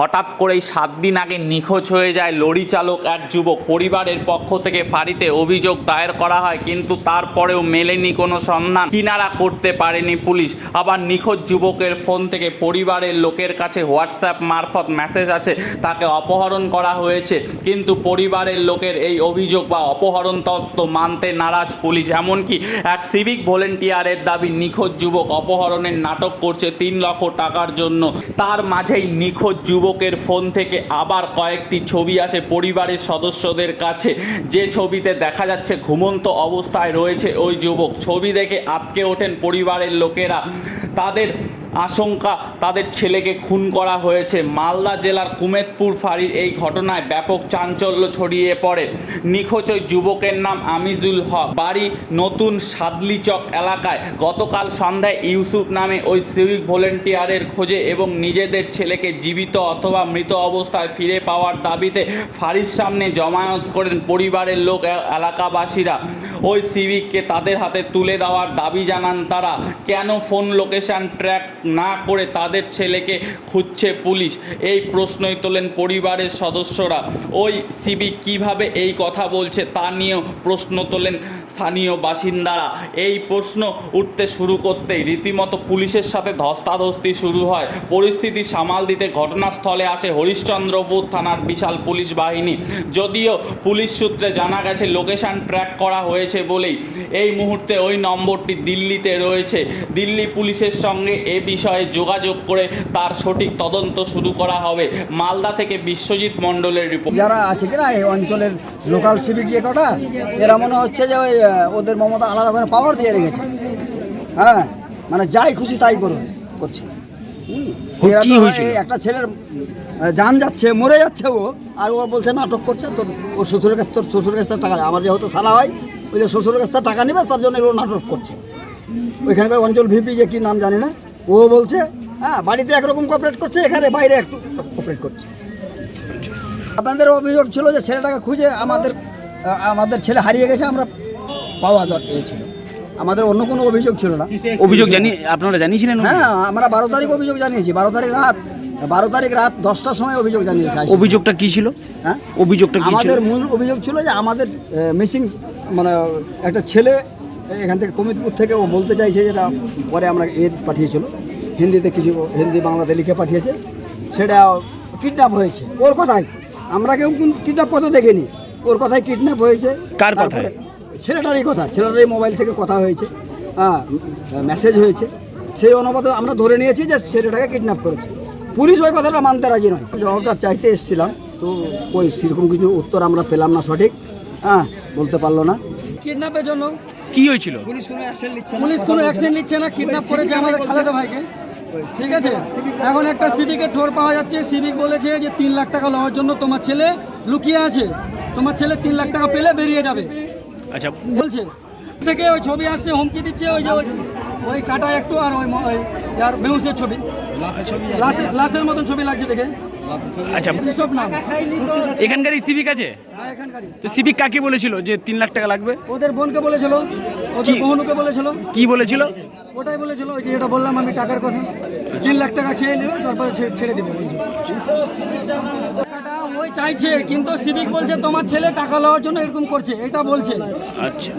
হঠাৎ করেই সাত দিন আগে নিখোঁজ হয়ে যায় লরি চালক এক যুবক। পরিবারের পক্ষ থেকে ফাঁড়িতে অভিযোগ দায়ের করা হয়, কিন্তু তারপরেও মেলেনি কোনো সন্ধান। কিনারা করতে পারেনি পুলিশ। আবার নিখোঁজ যুবকের ফোন থেকে পরিবারের লোকের কাছে হোয়াটসঅ্যাপ মারফত মেসেজ আছে, তাকে অপহরণ করা হয়েছে। কিন্তু পরিবারের লোকের এই অভিযোগ বা অপহরণ তত্ত্ব মানতে নারাজ পুলিশ। এমনকি এক সিভিক ভলেন্টিয়ারের দাবি, নিখোঁজ যুবক অপহরণের নাটক করছে তিন লক্ষ টাকার জন্য। তার মাঝেই নিখোঁজ যুবকের ফোন থেকে আবার কয়েকটি ছবি আসে পরিবারের সদস্যদের কাছে। যে ছবিতে দেখা যাচ্ছে ঘুমন্ত অবস্থায় রয়েছে ওই যুবক। ছবি দেখে আটকে ওঠেন পরিবারের লোকেরা। তাদের আশঙ্কা তাদের ছেলেকে খুন করা হয়েছে। মালদা জেলার কুমেদপুর ফাঁড়ির এই ঘটনায় ব্যাপক চাঞ্চল্য ছড়িয়ে পড়ে। নিখোঁজ ওই যুবকের নাম আমিজুল হক। বাড়ি নতুন সাদলিচক এলাকায় গতকাল সন্ধ্যায় ইউসুফ নামে ওই সিভিক ভলেন্টিয়ারের খোঁজে এবং নিজেদের ছেলেকে জীবিত অথবা মৃত অবস্থায় ফিরে পাওয়ার দাবিতে ফাঁড়ির সামনে জমায়েত করেন পরিবারের লোক এলাকাবাসীরা। ওই সিভিককে তাদের হাতে তুলে দেওয়ার দাবি জানান তারা। কেন ফোন লোকেশন ট্র্যাক না করে তাদের ছেলেকে খুঁজছে পুলিশ। এই প্রশ্নই তোলেন পরিবারের সদস্যরা। ওই সিভিক কীভাবে এই কথা বলছে তা নিয়েও প্রশ্ন তোলেন স্থানীয় বাসিন্দারা। এই প্রশ্ন উঠতে শুরু করতেই রীতিমতো পুলিশের সাথে ধস্তাধস্তি শুরু হয়। পরিস্থিতি সামাল দিতে ঘটনাস্থলে আসে হরিশ্চন্দ্রপুর থানার বিশাল পুলিশ বাহিনী। যদিও পুলিশ সূত্রে জানা গেছে, লোকেশান ট্র্যাক করা হয়েছে বলেই। এই মুহূর্তে ওই নম্বরটি দিল্লিতে রয়েছে। দিল্লি পুলিশের সঙ্গে এ বিষয়ে যোগাযোগ করে তার সঠিক তদন্ত শুরু করা হবে। মালদা থেকে বিশ্বজিৎ মণ্ডলের রিপোর্ট। যারা আছে কিনা এই অঞ্চলের লোকাল সিভিক যে কটা এরা মনে হচ্ছে যে ওই ওদের মমতা আলাদা করে পাওয়ার দিয়ে রেখেছে। হ্যাঁ মানে যাই খুশি তাই করুন করছে। একটা ছেলের জান যাচ্ছে মরে যাচ্ছে ও আর ও বলছে নাটক করছে তোর ওর শ্বশুরের কাছে তোর শ্বশুরের কাছে টাকা। আমার যেহেতু সালা হয় ওই যে শ্বশুরের কাছে তার টাকা নেবে তার জন্য এগুলো নাটক করছে। ওইখানকার অঞ্চল ভিপি যে কি নাম জানি না? ও বলছে হ্যাঁ বাড়িতে একরকম কপারেট করছে এখানে বাইরে একটু কপারেট করছে। আপনাদের অভিযোগ ছিল যে ছেলেটাকে খুঁজে আমাদের আমাদের ছেলে হারিয়ে গেছে আমরা পাওয়া দরকার ছিল আমাদের অন্য কোনো অভিযোগ ছিল না। অভিযোগ জানি আপনারা জানিয়েছিলেন হ্যাঁ আমরা বারো তারিখ অভিযোগ জানিয়েছি বারো তারিখ রাত বারো তারিখ রাত দশটার সময় অভিযোগ জানিয়েছে অভিযোগটা কী ছিল? হ্যাঁ? অভিযোগটা আমাদের মূল অভিযোগ ছিল যে আমাদের মিসিং মানে একটা ছেলে এখান থেকে কমিতপুর থেকে ও বলতে চাইছে যেটা পরে আমরা এ পাঠিয়েছিল। হিন্দিতে কিছু হিন্দি বাংলাতে লিখে পাঠিয়েছে সেটা কিডন্যাপ হয়েছে। ওর কথাই। আমরা কেউ কিডন্যাপ করতে দেখিনি। ওর কথাই কিডন্যাপ হয়েছে। কার কথায়? ছেলেটারই কথা। ছেলেটারই মোবাইল থেকে কথা হয়েছে। হ্যাঁ মেসেজ হয়েছে। সেই অনুপাতে আমরা ধরে নিয়েছি যে ছেলেটাকে কিডন্যাপ করেছে। পুলিশ ওই কথাটা মানতে রাজি নয়। জবাবটা চাইতে এসেছিলাম। তো ওই সেরকম কিছু উত্তর আমরা পেলাম না সঠিক। হ্যাঁ বলতে পারল না। কিডন্যাপের জন্য কি হয়েছিল? পুলিশ কোনো অ্যাকশন নিচ্ছে পুলিশ কোনো অ্যাকশন নিচ্ছে না। কিডন্যাপ করেছে আমাদের খালেদা ভাইকে। ঠিক আছে? এখন একটা সিভিকের ঠোর পাওয়া যাচ্ছে। সিভিক বলেছে যে তিন লাখ টাকা লওয়ার জন্য তোমার ছেলে লুকিয়ে আছে। তোমার ছেলে তিন লাখ টাকা পেলে বেরিয়ে যাবে। আচ্ছা। বলছে। থেকে ওই ছবি আসছে হুমকি দিচ্ছে ওই যে ওই ওই কাটা একটু আর ওই যার বেউসের ছবি। লাশের মতন ছবি লাগছে দেখে। আচ্ছা। এখানকারই সিভিক আছে? হ্যাঁ তো সিভিক কাকে বলেছিল যে তিন লাখ টাকা লাগবে? ওদের বোনকে বলেছিল। ওদের কি? বলেছিল। কি বলেছিল? ওটাই বলেছিল ওই যে যেটা বললাম আমি টাকার কথা। তিন লাখ টাকা খেয়ে নেবে তারপরে ছেড়ে দেবে টাকাটা ওই চাইছে কিন্তু সিভিক বলছে তোমার ছেলে টাকা লওয়ার জন্য এরকম করছে। এটা বলছে। আচ্ছা।